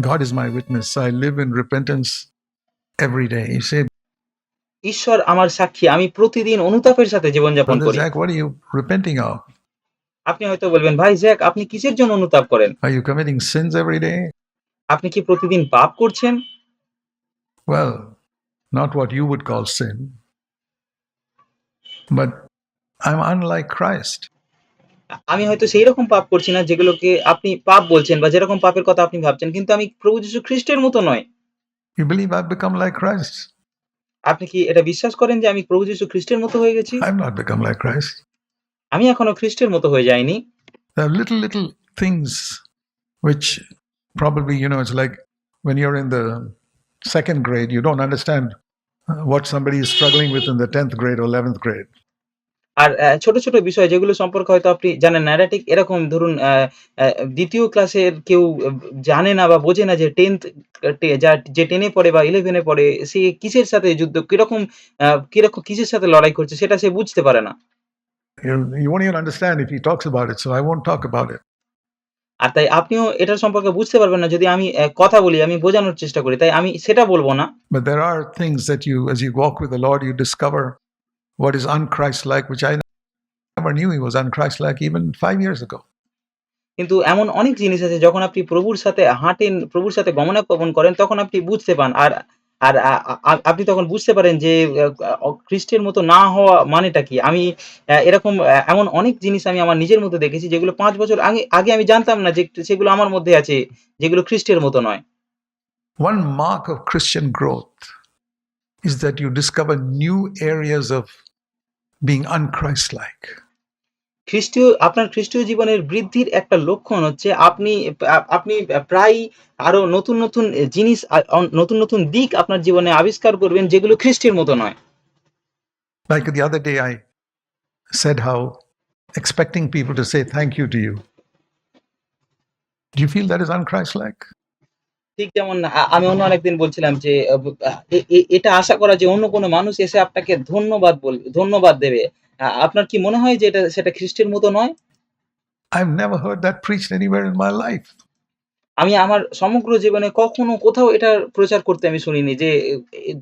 God is my witness. I live in repentance every day. You say, ঈশ্বর আমার সাক্ষী আমি প্রতিদিন অনুতাপের সাথে জীবনযাপন Brother করি Zach, what are you repenting of? আপনি হয়তো বলবেন ভাই জ্যাক আপনি কিসের জন্য অনুতাপ করেন Are you committing sins every day? আপনি কি প্রতিদিন পাপ করছেন Well, not what you would call sin, but I'm unlike Christ. আমি হয়তো সেই রকম পাপ করছি না যেগুলোকে আপনি পাপ বলছেন বা যেরকম পাপের কথা আপনি ভাবছেন কিন্তু আমি প্রভু যীশু খ্রিস্টের মতো নয় You believe I've become like Christ? আপনি কি এটা বিশ্বাস করেন যে আমি প্রভু যীশু খ্রিস্টের মতো হয়ে গেছি I've not become like Christ. আমি এখনো খ্রিস্টের মতো হয়ে যাইনি There are little, little things which probably, you know, it's like when you're in the second grade, you don't understand uh, what somebody is struggling with in the 10th grade or 11th grade. আর ছোট ছোট বিষয় যেগুলো সম্পর্কে হয়তো আপনি জানেন না এটা ঠিক এরকম ধরুন দ্বিতীয় ক্লাসের কেউ জানে না বা বোঝে না যে টেন্থ যা যে টেনে পড়ে বা ইলেভেনে পড়ে সে কিসের সাথে যুদ্ধ কীরকম কীরকম কিসের সাথে লড়াই করছে সেটা সে বুঝতে পারে না You, you won't even understand if he talks about it, so I won't talk about it. আর তাই আপনিও এটার সম্পর্কে বুঝতে পারবেন না যদি আমি কথা বলি আমি বোঝানোর চেষ্টা করি তাই আমি সেটা বলব না But there are things that you, as you walk with the Lord, you discover what is unchrist-like, which I never knew he was unchrist-like even five years ago. কিন্তু এমন অনেক জিনিস আছে যখন আপনি প্রভুর সাথে হাঁটেন প্রভুর সাথে গমনাগমন করেন তখন আপনি বুঝতে পান। আর আর আপনি তখন বুঝতে পারেন যে খ্রিস্টের মতো না হওয়া মানেটা কি? আমি এরকম এমন অনেক জিনিস আমি আমার নিজের মধ্যে দেখেছি যেগুলো পাঁচ বছর আগে আগে আমি জানতাম না যে সেগুলো আমার মধ্যে আছে যেগুলো খ্রিস্টের মতো নয়। One mark of Christian growth. is that you discover new areas of being unchrist-like. খ্রিস্টীয় আপনার খ্রিস্টীয় জীবনের বৃদ্ধির একটা লক্ষণ হচ্ছে আপনি আ- আপনি প্রায় আরো নতুন নতুন জিনিস আ- অন- নতুন নতুন দিক আপনার জীবনে আবিষ্কার করবেন যেগুলো খ্রিস্টের মতো নয় Like the other day, I said how expecting people to say thank you to you. Do you feel that is unchrist-like? ঠিক যেমন আমি অন্য অনেকদিন বলছিলাম যে এটা আশা করা যে অন্য কোনো মানুষ এসে আপনাকে ধন্যবাদ বল ধন্যবাদ দেবে। আপনার কি মনে হয় যে এটা সেটা খ্রিস্টের মতো নয়? I've never heard that preached anywhere in my life. আমি আমার সমগ্র জীবনে কখনো কোথাও এটা প্রচার করতে আমি শুনিনি যে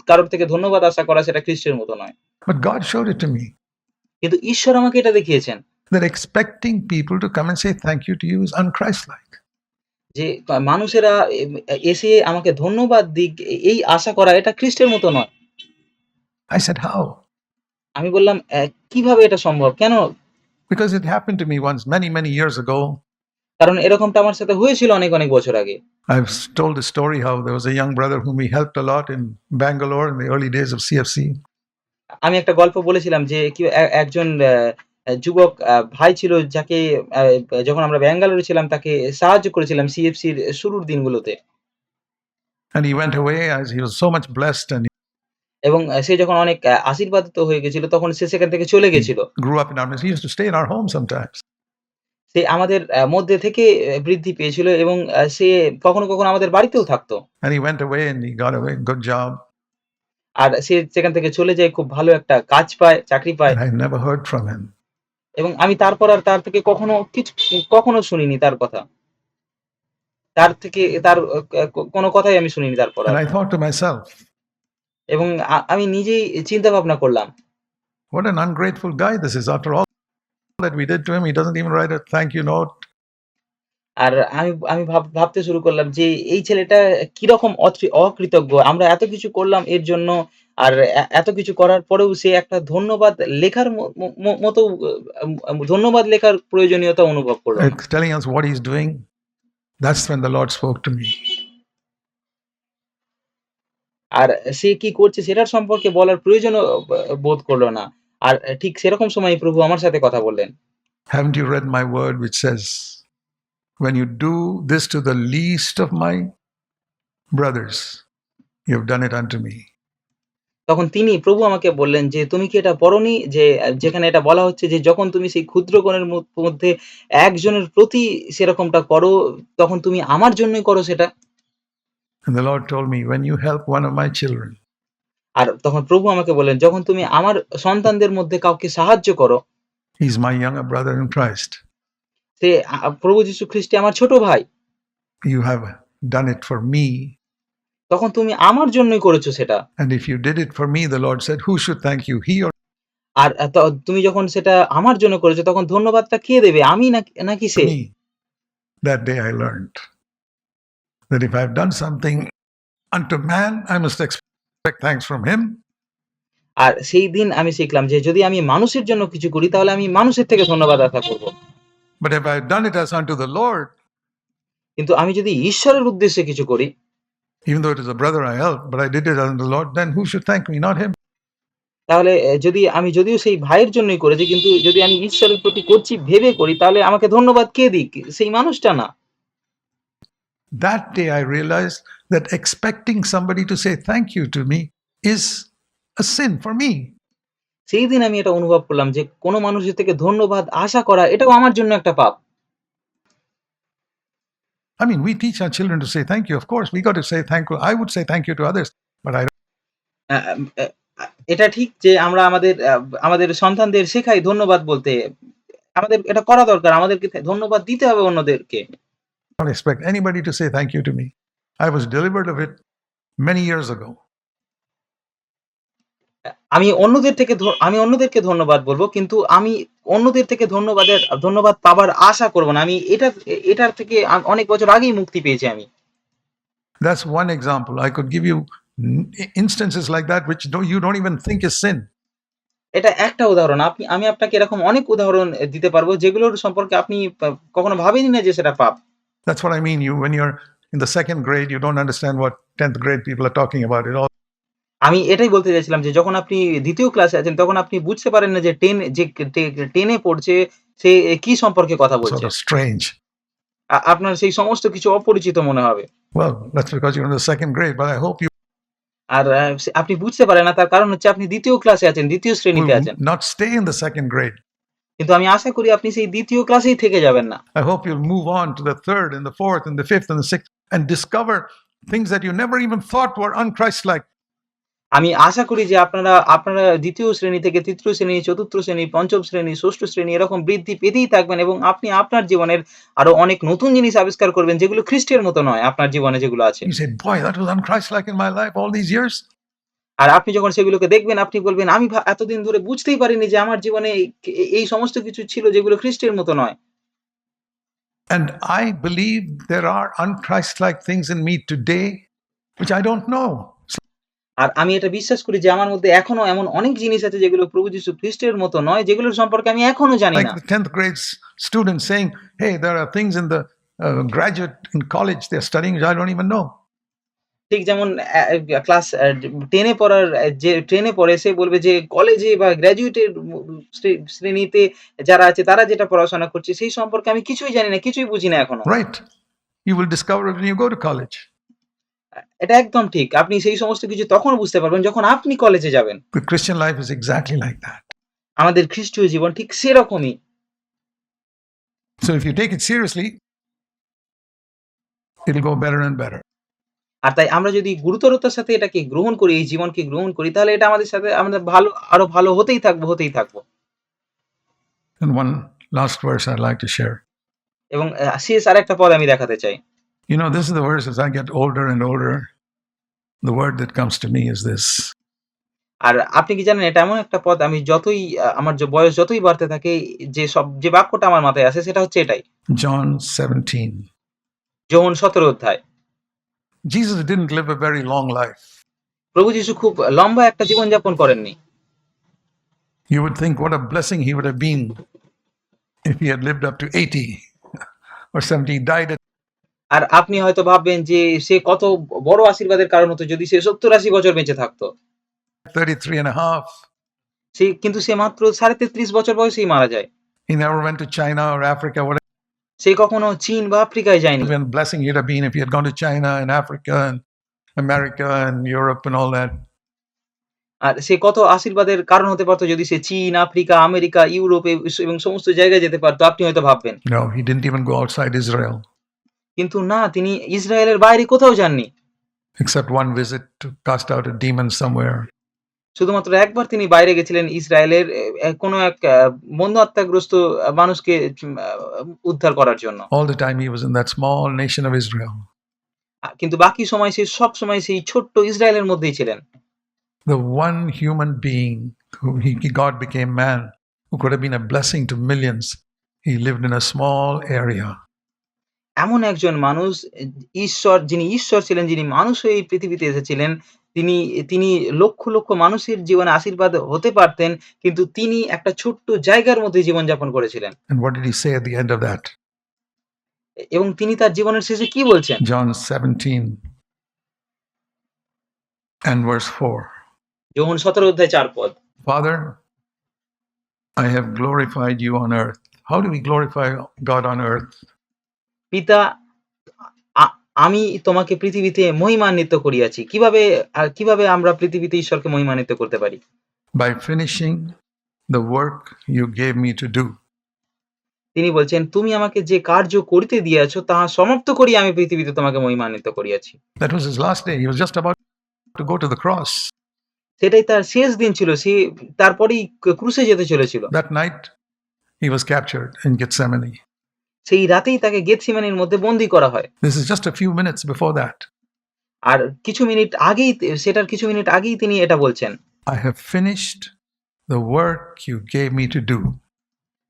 কারোর থেকে ধন্যবাদ আশা করা সেটা খ্রিস্টের মতো নয়। But God showed it to me. কিন্তু ঈশ্বর আমাকে এটা দেখিয়েছেন। That expecting people to come and say thank you to you is unchrist-like. যে মানুষেরা এসে আমাকে ধন্যবাদ দিক এই আশা করা এটা খ্রিস্টের মতো নয় I said, How? আমি বললাম কীভাবে এটা সম্ভব কেন Because it happened to me once many, many years ago. কারণ এরকমটা আমার সাথে হয়েছিল অনেক অনেক বছর আগে I've told the story how there was a young brother whom we helped a lot in Bangalore in the early days of CFC. আমি একটা গল্প বলেছিলাম যে কি একজন যুবক ভাই ছিল যাকে যখন আমরা ব্যাঙ্গালোরে ছিলাম তাকে সাহায্য করেছিলাম সিএফসির শুরুর দিনগুলোতে And he went away as he was so much blessed and এবং সে যখন অনেক আশীর্বাদিত হয়ে গেছিল তখন সে সেখান থেকে চলে গেছিল he grew up in our. He used to stay in our home sometimes. সে আমাদের মধ্যে থেকে বৃদ্ধি পেয়েছিল এবং সে কখনো কখনো আমাদের বাড়িতেও থাকতো And he went away and he got away, good job. আর সে সেখান থেকে চলে যায় খুব ভালো একটা কাজ পায় চাকরি পায় I never heard from him. এবং আমি তারপর আর তার থেকে কখনো কিছু কখনো শুনিনি তার কথা তার থেকে তার কোনো কথাই আমি শুনিনি তারপর এবং আমি নিজেই চিন্তা ভাবনা করলাম what an ungrateful guy this is. After all that we did to him, he doesn't even write a thank you note. আর আমি আমি ভাব- ভাবতে শুরু করলাম যে এই ছেলেটা কীরকম অকৃতজ্ঞ আমরা এত কিছু করলাম এর জন্য আর এত কিছু করার পরেও সে একটা ধন্যবাদ লেখার মতো ধন্যবাদ লেখার প্রয়োজনীয়তা অনুভব করল telling us what is doing that's when the lord spoke me. আর সে কি করছে সেটার সম্পর্কে বলার প্রয়োজন বোধ করল না। আর ঠিক সেরকম সময় প্রভু আমার সাথে কথা বললেন। Haven't you read my word which you do this to the least of my brothers you done it unto me. তখন তিনি প্রভু আমাকে বললেন যে তুমি কি এটা পড়নি? যে যেখানে এটা বলা হচ্ছে যে যখন তুমি সেই ক্ষুদ্রগণের মধ্য- মধ্যে একজনের প্রতি সেরকমটা করো তখন তুমি আমার জন্যই করো সেটা? And the Lord told me, When you help one of my children, আর তখন প্রভু আমাকে বললেন যখন তুমি আমার সন্তানদের মধ্যে কাউকে সাহায্য করো he's my younger brother in Christ. সে প্রভু যীশু খ্রিস্টে আমার ছোট ভাই। You have done it for me, তখন তুমি আমার জন্যই করেছ সেটা। and if you did it for me, the Lord said, Who should thank you, he or আর তুমি যখন সেটা আমার জন্য করেছ তখন ধন্যবাদটা কে দেবে? আমি নাকি নাকি সে? That day I learned that if I've done something unto man, I must expect thanks from him. আর সেই দিন আমি শিখলাম যে যদি আমি মানুষের জন্য কিছু করি তাহলে আমি মানুষের থেকে ধন্যবাদ আশা করব। But if I've done it as unto the Lord, কিন্তু আমি যদি ঈশ্বরের উদ্দেশ্যে কিছু করি, even though it is a brother I helped, but I did it unto the Lord, then who should thank me? Not him. তাহলে এ যদি আমি যদিও সেই ভাইয়ের জন্যই করেছি কিন্তু যদি আমি ঈশ্বরের প্রতি করছি ভেবে করি তাহলে আমাকে ধন্যবাদ কে দিক? সেই মানুষটা না। That day I realized that expecting somebody to say thank you to me is a sin for me. সেই দিন আমি এটা অনুভব করলাম যে কোনো মানুষের থেকে ধন্যবাদ আশা করা এটাও আমার জন্য একটা পাপ। I mean, we teach our children to say thank you. Of course, we got to say thank you. I would say thank you to others, but I don't. আ আম এ আ এটা ঠিক যে আমরা আমাদের আ আমাদের সন্তানদের শেখাই ধন্যবাদ বলতে। আমাদের এটা করা দরকার। আমাদেরকে থে ধন্যবাদ দিতে হবে অন্যদেরকে। don't expect anybody to say thank you to me. I was delivered of it many years ago. আমি অন্যদের থেকে আমি অন্যদেরকে ধন্যবাদ বলব। কিন্তু আমি অন্যদের থেকে ধন্যবাদের ধন্যবাদ পাবার আশা করব না। আমি এটা এটার থেকে অনেক বছর আগেই মুক্তি পেয়েছি আমি। That's one example. I could give you instances like that which don't, you don't even think is sin. এটা একটা উদাহরণ। আপনি আমি আপনাকে এরকম অনেক উদাহরণ দিতে পারব যেগুলোর সম্পর্কে আপনি কখনো ভাবেনই না যে সেটা পাপ। That's what I mean. You, when you're in the second grade, you don't understand what 10th grade people are talking about. It all আমি এটাই বলতে চাইছিলাম যে যখন আপনি দ্বিতীয় ক্লাসে আছেন তখন আপনি বুঝতে পারেন না যে টেন যে টেনে পড়ছে সে কি সম্পর্কে কথা বলছে। স্ট্রেঞ্জ আপনার সেই সমস্ত কিছু অপরিচিত মনে হবে। আর আপনি বুঝতে পারেন না তার কারণ হচ্ছে আপনি দ্বিতীয় ক্লাসে আছেন দ্বিতীয় শ্রেণীতে আছেন। Not stay in the second grade কিন্তু আমি আশা করি আপনি সেই দ্বিতীয় ক্লাসেই থেকে যাবেন না। I hope you move on to the third in the fourth in the fifth in the sixth and discover things that you never even thought were unchrist আমি আশা করি যে আপনারা আপনারা দ্বিতীয় শ্রেণি থেকে তৃতীয় শ্রেণি, চতুর্থ শ্রেণি, পঞ্চম শ্রেণি, ষষ্ঠ শ্রেণি এরকম বৃদ্ধি পেতেই থাকবেন এবং আপনি আপনার জীবনের আরও অনেক নতুন জিনিস আবিষ্কার করবেন যেগুলো খ্রিস্টের মতো নয় আপনার জীবনে যেগুলো আছে। আর আপনি যখন সেগুলোকে দেখবেন আপনি বলবেন আমি এতদিন ধরে বুঝতেই পারিনি যে আমার জীবনে এই এই সমস্ত কিছু ছিল যেগুলো খ্রিস্টের মতো নয়। And I believe there are unchristlike things in me today which I don't know. আর আমি এটা বিশ্বাস করি যে আমার মধ্যে এখনও এমন অনেক জিনিস আছে যেগুলো প্রভু যীশু খ্রিস্টের মতো নয় যেগুলোর সম্পর্কে আমি এখনও জানি না। the 10th grade student saying, Hey, there are things in the uh, graduate in college they're studying I don't even know. ঠিক যেমন ক্লাস টেনে পড়ার যে 10 এ পড়ে সে বলবে যে কলেজে বা গ্র্যাজুয়েটের শ্রেণীতে যারা আছে তারা যেটা পড়াশোনা করছে সেই সম্পর্কে আমি কিছুই জানি না, কিছুই বুঝি না এখনও। Right you when you go to college. অ্যা এটা একদম ঠিক। আপনি সেই সমস্ত কিছু তখন বুঝতে পারবেন যখন আপনি কলেজে যাবেন। The life is exactly like that. আমাদের খ্রিস্টীয় জীবন ঠিক সেরকমই। So if you take it seriously, it'll go better and better. আর তাই আমরা যদি গুরুতরতার সাথে এটাকে গ্রহণ করি, এই জীবনকে গ্রহণ করি তাহলে এটা আমাদের সাথে আমাদের ভালো আরও ভালো হতেই থাকব, হতেই থাকব। And one last verse I'd like to share. এবং শেষ আরেকটা পদ আমি দেখাতে চাই। You know, this is the verse as I get older and older. The word that comes to me is this আর আপনি কি জানেন এটা এমন একটা পদ আমি যতই আ আমার য বয়স যতই বাড়তে থাকে যে সব যে বাক্যটা আমার মাথায় আসে সেটা হচ্ছে এটাই। John 17. যোহন ১৭ অধ্যায়। Jesus didn't live a very long life. প্রভু যীশু খুব লম্বা একটা জীবনযাপন করেননি। You would think what a blessing he would have been if he had lived up to 80 or 70. He died at আর আপনি হয়তো ভাববেন যে সে কত বড় আশীর্বাদের কারণ হতো যদি সে ৭০-৮০ বছর বেঁচে থাকতো। 33 and a half. সে কিন্তু সে মাত্র ৩৩.৫ বছর বয়সেই মারা যায়। He never went to China or Africa, whatever সে কখনো চীন বা আফ্রিকায় যায়নি। blessing he'd have been if he had gone to China and Africa and America and Europe and all that. আর সে কত আশীর্বাদের কারণ হতে পারতো যদি সে চীন, আফ্রিকা, আমেরিকা, ইউরোপে এবং সমস্ত জায়গায় যেতে পারতো আপনি হয়তো ভাববেন। No, he didn't even go outside Israel, কিন্তু না তিনি ইসরায়েলের বাইরে কোথাও যাননি। except one visit to cast out a demon somewhere. শুধুমাত্র একবার তিনি বাইরে গেছিলেন ইসরায়েলের এ এ কোনো এক আ মন্দ আত্মাগ্রস্ত আ মানুষকে উম আ উদ্ধার করার জন্য। All the time he was in that small nation of Israel. আ কিন্তু বাকি সময় সে সবসময় সেই ছোট্ট ইসরায়েলের মধ্যেই ছিলেন। The one human being who he, God became man, who could have been a blessing to millions. He lived in a small area. এমন একজন মানুষ ঈশ্বর যিনি ঈশ্বর ছিলেন, যিনি মানুষ হয়ে এই পৃথিবীতে এসেছিলেন, তিনি তিনি লক্ষ, লক্ষ মানুষের জীবনে আশীর্বাদ হতে পারতেন। কিন্তু তিনি একটা ছোট্ট জায়গার মধ্যে জীবনযাপন করেছিলেন। And what did he say at the end of that? এবং তিনি তার জীবনের শেষে কি বলছেন? জন 17 and verse 4. যোহন ১৭ অধ্যায় ৪ পদ। Father, I have glorified you on earth. How do we glorify God on earth? পিতা আমি তোমাকে পৃথিবীতে মহিমান্বিত করিয়াছি। কীভাবে কীভাবে আমরা পৃথিবীতে ঈশ্বরকে মহিমান্বিত করতে পারি? By finishing the work you gave me to do তিনি বলছেন, "তুমি আমাকে যে কার্য করিতে দিয়াছ তাহা সমাপ্ত করিয়া আমি পৃথিবীতে তোমাকে মহিমান্বিত করিয়াছি।" That was his last day. He was just about to go to the cross. সেটাই তার শেষ দিন ছিল। সে তারপরেই ক্রুশে যেতে চলেছিল। That night he was captured in Gethsemane. সেই রাতেই তাকে গেতসিমানির মধ্যে বন্দী করা হয়। This is just a few minutes before that আর কিছু মিনিট আগেই সেটার কিছু মিনিট আগেই তিনি এটা বলছেন। I have finished the work you gave me to do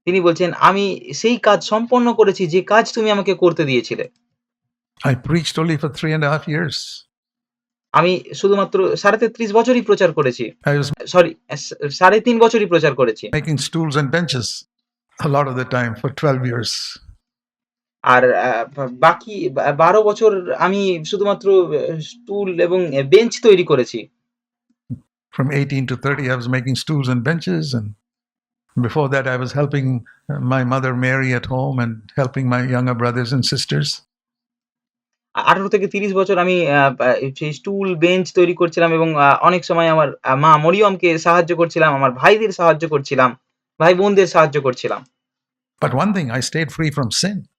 তিনি বলছেন আমি সেই কাজ সম্পন্ন করেছি যে কাজ তুমি আমাকে করতে দিয়েছিলে। I preached only for 3 and half years আমি শুধুমাত্র 33 বছরই প্রচার করেছি। সরি 3.5 বছরই প্রচার করেছি। Making stools and benches a lot of the time for 12 years আর বাকি বা ১২ বছর আমি শুধুমাত্র স্টুল এবং বেঞ্চ তৈরি করেছি। From 18 to 30, I was making stools and benches. And before that, I was helping uh, my mother Mary at home and helping my younger brothers and sisters. আ ১৮ থেকে ৩০ বছর আমি সেই স্টুল, বেঞ্চ তৈরি করছিলাম এবং অনেক সময় আমার মা মরিয়মকে সাহায্য করছিলাম, আমার ভাইদের সাহায্য করছিলাম, ভাই-বোনদের সাহায্য করছিলাম। But one thing, I stayed free from sin.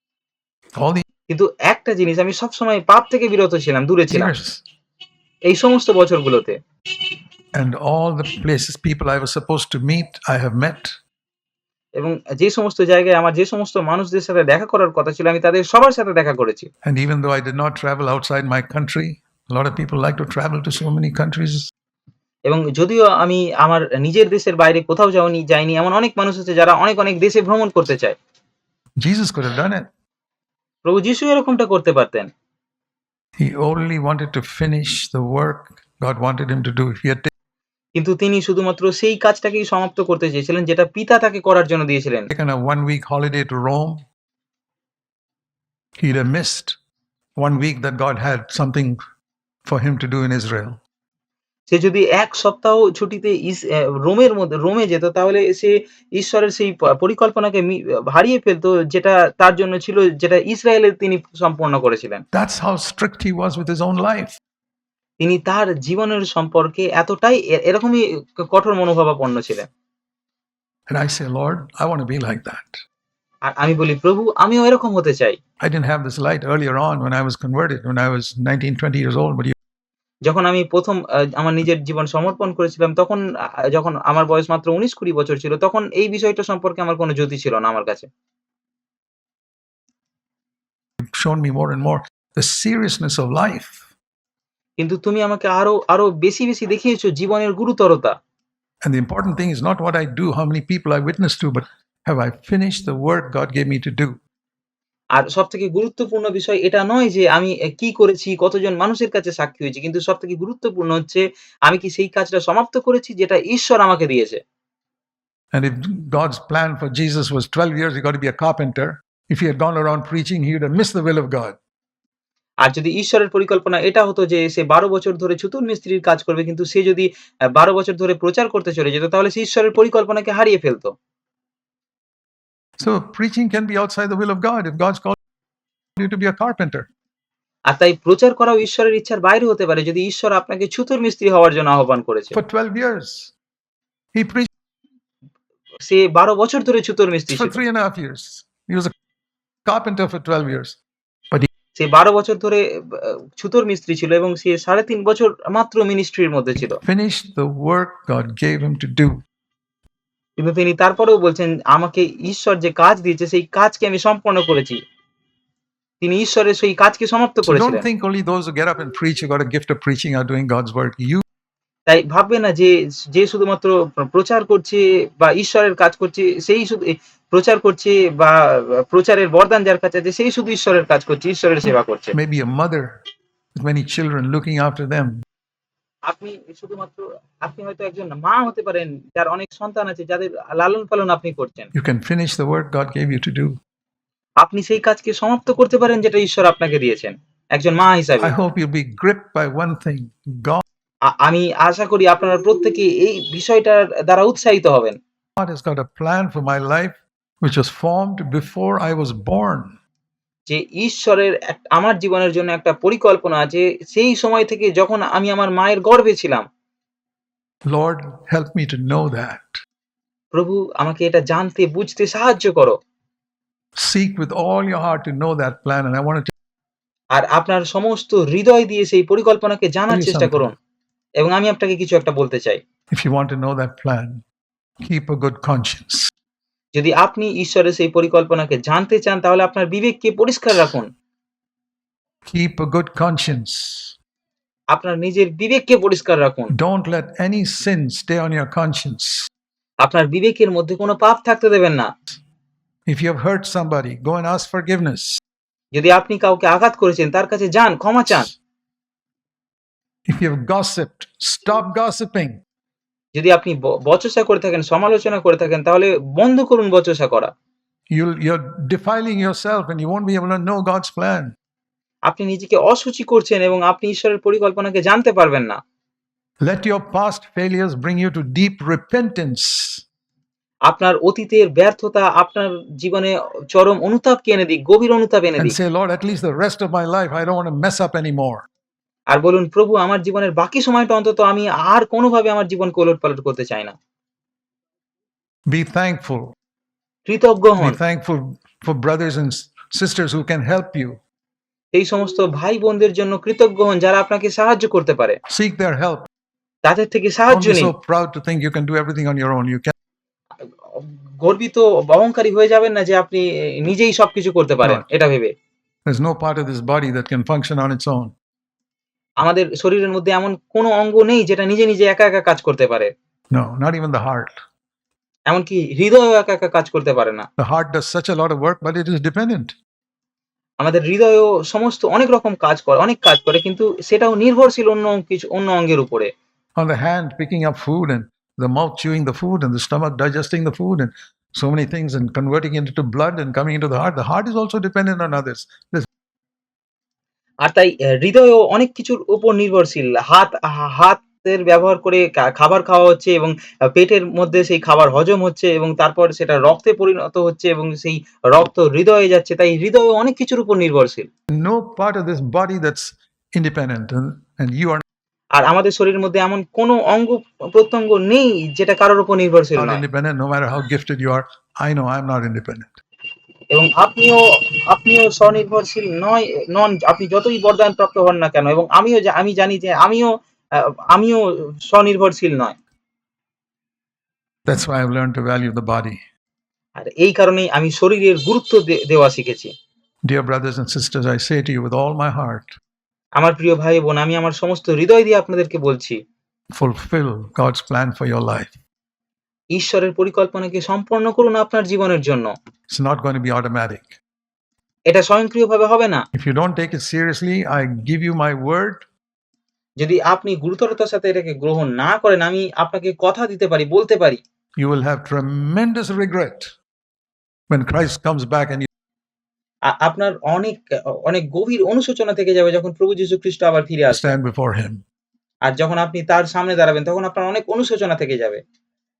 কিন্তু একটা জিনিস আমি সবসময় পাপ থেকে বিরত ছিলাম, দূরে ছিলাম। এই সমস্ত বছরগুলোতে। And all the places, people I was supposed to meet, I have met. এবং যে সমস্ত জায়গায় আমার যে সমস্ত মানুষদের সাথে দেখা করার কথা ছিল আমি তাদের সবার সাথে দেখা করেছি। And even though I did not travel outside my country, a lot of people like to travel to so many countries. এবং যদিও আমি আমার নিজের দেশের বাইরে কোথাও যাওনি যাইনি এমন অনেক মানুষ আছে যারা অনেক, অনেক দেশে ভ্রমণ করতে চায়। Jesus could have done it. প্রভু যিশু এরকমটা করতে পারতেন। He only wanted to finish the work God wanted him to do. If he had কিন্তু তিনি শুধুমাত্র সেই কাজটাকেই সমাপ্ত করতে চেয়েছিলেন যেটা পিতা তাকে করার জন্য দিয়েছিলেন। taken a one week holiday to Rome, he'd have missed one week that God had something for him to do in Israel. সে যদি এক সপ্তাহ ছুটিতে ইস রোমের মধ্যে রোমে যেত তাহলে সে ঈশ্বরের সেই পরিকল্পনাকে হারিয়ে ফেলতো যেটা তার জন্য ছিল যেটা ইসরায়েলে তিনি সম্পন্ন করেছিলেন। That's how strict he was with his own life. তিনি তার জীবনের সম্পর্কে এতটাই এরকমই কঠোর মনোভাবাপন্ন ছিলেন। And I say, Lord, I want to be like that. আর আমি বলি, "প্রভু আমিও এরকম হতে চাই।" I didn't have this light earlier on when I was converted, when I was 19, 20 years old, but যখন আমি প্রথম আমার নিজের জীবন সমর্পণ করেছিলাম তখন যখন আমার বয়স মাত্র উনিশ কুড়ি বছর ছিল তখন এই বিষয়টা সম্পর্কে আমার কোনো জ্যোতি ছিল না আমার কাছে। কিন্তু তুমি আমাকে আরও আরও বেশি বেশি দেখিয়েছো জীবনের গুরুতরতা। And the important thing is not what I do, how many people I witness to, but have I finished the work God gave me to do? আর সবথেকে গুরুত্বপূর্ণ বিষয় এটা নয় যে আমি কি করেছি, কতজন মানুষের কাছে সাক্ষী হয়েছি। কিন্তু সবথেকে গুরুত্বপূর্ণ হচ্ছে আমি কি সেই কাজটা সমাপ্ত করেছি যেটা ঈশ্বর আমাকে দিয়েছে। And if God's plan for Jesus was 12 years, he got to be a carpenter. If he had gone around preaching, he would have missed the will of God. আর যদি ঈশ্বরের পরিকল্পনা এটা হতো যে সে ১২ বছর ধরে চতুর মিস্ত্রির কাজ করবে কিন্তু সে যদি ১২ বছর ধরে প্রচার করতে চলে যেত তাহলে সে ঈশ্বরের পরিকল্পনাকে হারিয়ে ফেলত। So preaching can be outside the will of God if God's called you to be a carpenter. আর তাই প্রচার করাও ঈশ্বরের ইচ্ছার বাইরে হতে পারে যদি ঈশ্বর আপনাকে ছুতোর মিস্ত্রি হওয়ার জন্য আহ্বান করেছে। For 12 years, he preached সে ১২ বছর ধরে ছুতোর মিস্ত্রি for ছিল। three and a half years. He was a carpenter for 12 years. সে ১২ বছর ধরে আ ছুতোর মিস্ত্রি ছিল এবং সে ৩.৫ বছর মাত্র মিনিস্ট্রির মধ্যে ছিল। Finished the work God gave him to do. কিন্তু তিনি তারপরেও বলছেন আমাকে ঈশ্বর যে কাজ দিয়েছে সেই কাজকে আমি সম্পন্ন করেছি। তিনি ঈশ্বরের সেই কাজকে সমাপ্ত করেছিলেন don't think only those who get up and preach, who got a gift of preaching, are doing God's work. You তাই ভাববে না যে যে শুধুমাত্র প্রচার করছে বা ঈশ্বরের কাজ করছে সেই শুধু প্রচার করছে বা প্রচারের বরদান যার কাছে আছে সেই শুধু ঈশ্বরের কাজ করছে ঈশ্বরের সেবা করছে maybe a mother with many children looking after them. আপনি শুধুমাত্র আপনি হয়তো একজন মা হতে পারেন যার অনেক সন্তান আছে যাদের লালন পালন আপনি করছেন You can finish the work God gave you to do. আপনি সেই কাজকে সমাপ্ত করতে পারেন যেটা ঈশ্বর আপনাকে দিয়েছেন একজন মা হিসাবে I hope you'll be gripped by one thing God আ- আমি আশা করি আপনারা প্রত্যেকে এই বিষয়টার দ্বারা উৎসাহিত হবেন has got a plan for my life which was formed before I was born. যে ঈশ্বরের আমার জীবনের জন্য একটা পরিকল্পনা আছে সেই সময় থেকে যখন আমি আমার মায়ের গর্ভে ছিলাম Lord, help me to know that. প্রভু আমাকে এটা জানতে বুঝতে সাহায্য করো Seek with all your heart to know that plan. And I want to আর আপনার সমস্ত হৃদয় দিয়ে সেই পরিকল্পনাকে জানার চেষ্টা করুন এবং আমি আপনাকে কিছু একটা বলতে চাই if you want to know that plan, keep a good conscience. যদি আপনি ঈশ্বরের সেই পরিকল্পনাকে জানতে চান তাহলে আপনার বিবেককে পরিষ্কার রাখুন Keep a good conscience. আপনার নিজের বিবেককে পরিষ্কার রাখুন Don't let any sin stay on your conscience. আপনার বিবেকের মধ্যে কোনো পাপ থাকতে দেবেন না If you have hurt somebody, go and ask forgiveness. যদি আপনি কাউকে আঘাত করেছেন তার কাছে যান ক্ষমা চান If you have gossiped, stop gossiping. যদি আপনি বচসা করে থাকেন সমালোচনা করে থাকেন তাহলে বন্ধ করুন বচসা করা You'll, you're defiling yourself and you won't be able to know God's plan. আপনি নিজেকে অসুচি করছেন এবং আপনি ঈশ্বরের পরিকল্পনাকে জানতে পারবেন না Let your past failures bring you to deep repentance. আপনার অতীতের ব্যর্থতা আপনার জীবনে চরম অনুতাপকে এনে দিক গভীর অনুতাপ এনে and দিক say, Lord, at least the rest of my life, I don't want to mess up anymore. আর বলুন প্রভু আমার জীবনের বাকি সময়টা অন্তত আমি আর কোনোভাবে আমার জীবন ওলট পালট করতে চাই না। বি থ্যাঙ্কফুল কৃতজ্ঞ হন। Brothers and sisters can help you এই সমস্ত ভাই বোনদের জন্য কৃতজ্ঞ যারা আপনাকে সাহায্য করতে পারে। সিক देयर হেল্প তাদের থেকে সাহায্য নিন। So to think you on you can গর্বিত অহংকারী হয়ে যাবেন না যে আপনি নিজেই সবকিছু করতে পারেন এটা ভেবে। Body that can function on আমাদের শরীরের মধ্যে এমন কোনো অঙ্গ নেই যেটা নিজে নিজে একা একা কাজ করতে পারে। এমনকি হৃদয় একা একা কাজ করতে পারে না। Heart does such lot work but it is dependent আমাদের হৃদয়ও সমস্ত অনেক রকম কাজ করে অনেক কাজ করে কিন্তু সেটাও নির্ভরশীল অন্য কিছু অন্য অঙ্গের উপরে। On the hand picking up food and the mouth chewing the food and the stomach digesting the food and so many things and converting into to blood and coming into the heart the heart is also dependent on others আর তাই আহ, হৃদয়ও অনেক কিছুর উপর নির্ভরশীল হাত হা- হাতের ব্যবহার করে খাবার খাওয়া হচ্ছে এবং পেটের মধ্যে সেই খাবার হজম হচ্ছে এবং তারপর সেটা রক্তে পরিণত হচ্ছে এবং সেই রক্ত হৃদয়ে যাচ্ছে তাই হৃদয় অনেক কিছুর উপর নির্ভরশীল no of this body that's independent and, and you are আর আমাদের শরীরের মধ্যে এমন কোনো অঙ্গ প্রত্যঙ্গ নেই যেটা কারোর উপর নির্ভরশীল নয় independent no matter how gifted you are. I know I'm not independent. এবং আপনিও আপনিও স্বনির্ভরশীল নয় নন আপনি যতই বরদান প্রাপ্ত হন না কেন এবং আমিও আমি জানি যে আমিও আমিও স্বনির্ভরশীল নয় That's why I've learned to value the body. আর এই কারণেই আমি শরীরের গুরুত্ব দেওয়া শিখেছি Dear brothers and sisters, I say to you with all my heart, আমার প্রিয় ভাই বোন আমি আমার সমস্ত হৃদয় দিয়ে আপনাদেরকে বলছি fulfill God's plan for your life. ঈশ্বরের পরিকল্পনাকে সম্পন্ন করুন আপনার জীবনের জন্য। It's not going to be automatic. এটা স্বয়ংক্রিয়ভাবে হবে না। If you don't take it seriously, I give you my word, যদি আপনি গুরুতরতার সাথে এটাকে গ্রহণ না করেন আমি আপনাকে কথা দিতে পারি বলতে পারি। You will have tremendous regret when Christ comes back and you আপনার অনেক অনেক গভীর অনুশোচনা থেকে যাবে যখন প্রভু যীশু খ্রিস্ট আবার ফিরে আসবে। stand before Him. আর যখন আপনি তার সামনে দাঁড়াবেন তখন আপনার অনেক অনুশোচনা থেকে যাবে।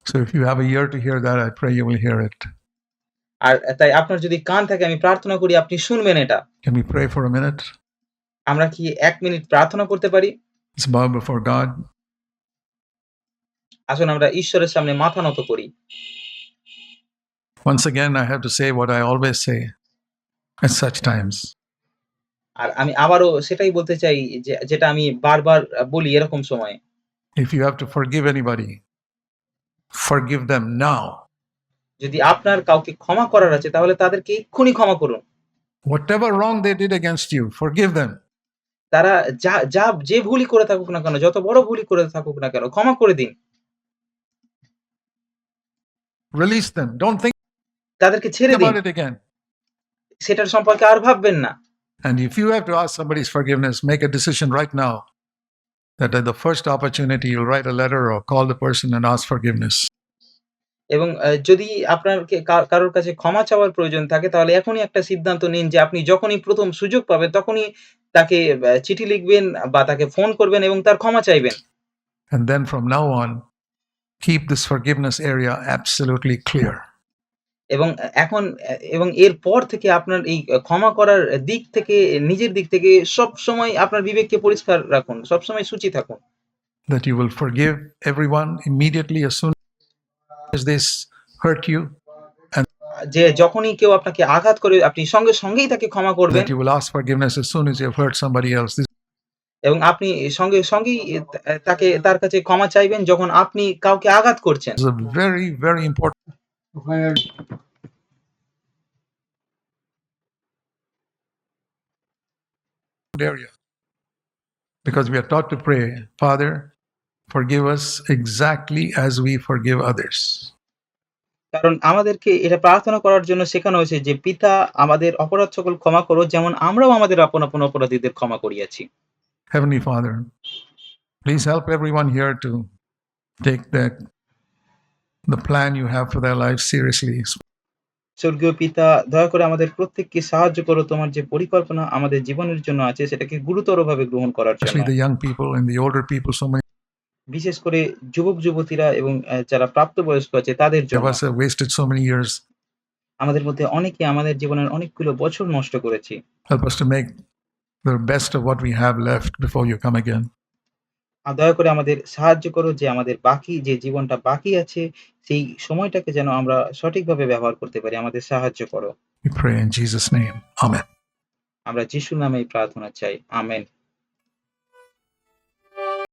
So if you have a ear to hear that, I pray you will hear it. আর তাই আপনার যদি কান থাকে আমি প্রার্থনা করি আপনি শুনবেন এটা Can we pray for a minute? আমরা কি এক মিনিট প্রার্থনা করতে পারি Let's bow before God. আসুন আমরা ঈশ্বরের সামনে মাথা নত করি Once again, I have to say what I always say at such times. আর আমি আবারও সেটাই বলতে চাই যে যেটা আমি বারবার বলি এরকম সময়ে If you have to forgive anybody, forgive them now. যদি আপনার কাউকে ক্ষমা করার আছে তাহলে তাদেরকে এক্ষুনি ক্ষমা করুন Whatever wrong they did against you, forgive them. তারা যা যা যে ভুলই করে থাকুক না কেন, যত বড় ভুলই করে থাকুক না কেন, ক্ষমা করে দিন। Release them. Don't think তাদেরকে ছেড়ে দিন। about it again. সেটার সম্পর্কে আর ভাববেন না। And if you have to ask somebody's forgiveness, make a decision right now that at the first opportunity you'll write a letter or call the person and ask forgiveness. এবং আ যদি আপনার কে কা কারোর কাছে ক্ষমা চাওয়ার প্রয়োজন থাকে তাহলে এখনই একটা সিদ্ধান্ত নিন যে আপনি যখনই ১ম সুযোগ পাবেন তখনই তাকে ব্যা চিঠি লিখবেন বা তাকে ফোন করবেন এবং তার ক্ষমা চাইবেন। And then from now on, keep this forgiveness area absolutely clear. এবং এখন এবং এরপর থেকে আপনার এই ক্ষমা করার দিক থেকে নিজের দিক থেকে সবসময় আপনার বিবেককে পরিষ্কার রাখুন। সবসময় সূচি থাকুন। That you will forgive everyone immediately as soon as they s- hurt you. and যে যখনই কেউ আপনাকে আঘাত করে আপনি সঙ্গে সঙ্গেই তাকে ক্ষমা করবেন That you will ask forgiveness as soon as you have hurt somebody else. This এবং আপনি সঙ্গে সঙ্গেই তাকে তার কাছে ক্ষমা চাইবেন যখন আপনি কাউকে আঘাত করছেন। is a very, important area. Because we are taught to pray, Father, forgive us exactly as we forgive others. কারণ আমাদেরকে এটা প্রার্থনা করার জন্য শেখানো হয়েছে যে, "পিতা আমাদের অপরাধ সকল ক্ষমা করো যেমন আমরাও আমাদের আপন, আপন অপরাধীদের ক্ষমা করিয়াছি।" Heavenly Father, please help everyone here to take the, the plan you have for their lives seriously. স্বর্গীয় পিতা দয়া করে আমাদের প্রত্যেককে সাহায্য করো তোমার যে পরিকল্পনা আমাদের জীবনের জন্য আছে সেটাকে গুরুতরভাবে গ্রহণ করার জন্য। The young people and the older people, so many বিশেষ করে যুবক-যুবতীরা এবং অ্যা যারা প্রাপ্তবয়স্ক আছে তাদের জন্য। have wasted so many years. আমাদের মধ্যে অনেকে আমাদের জীবনের অনেকগুলো বছর নষ্ট করেছি। Help us to make the best of what we have left before you come again. আর দয়া করে আমাদের সাহায্য করো যে আমাদের বাকি যে জীবনটা বাকি আছে সেই সময়টাকে যেন আমরা সঠিকভাবে ব্যবহার করতে পারি। আমাদের সাহায্য করো। We pray in Jesus' name. Amen. আমরা যিশুর নামে প্রার্থনা চাই। আমেন।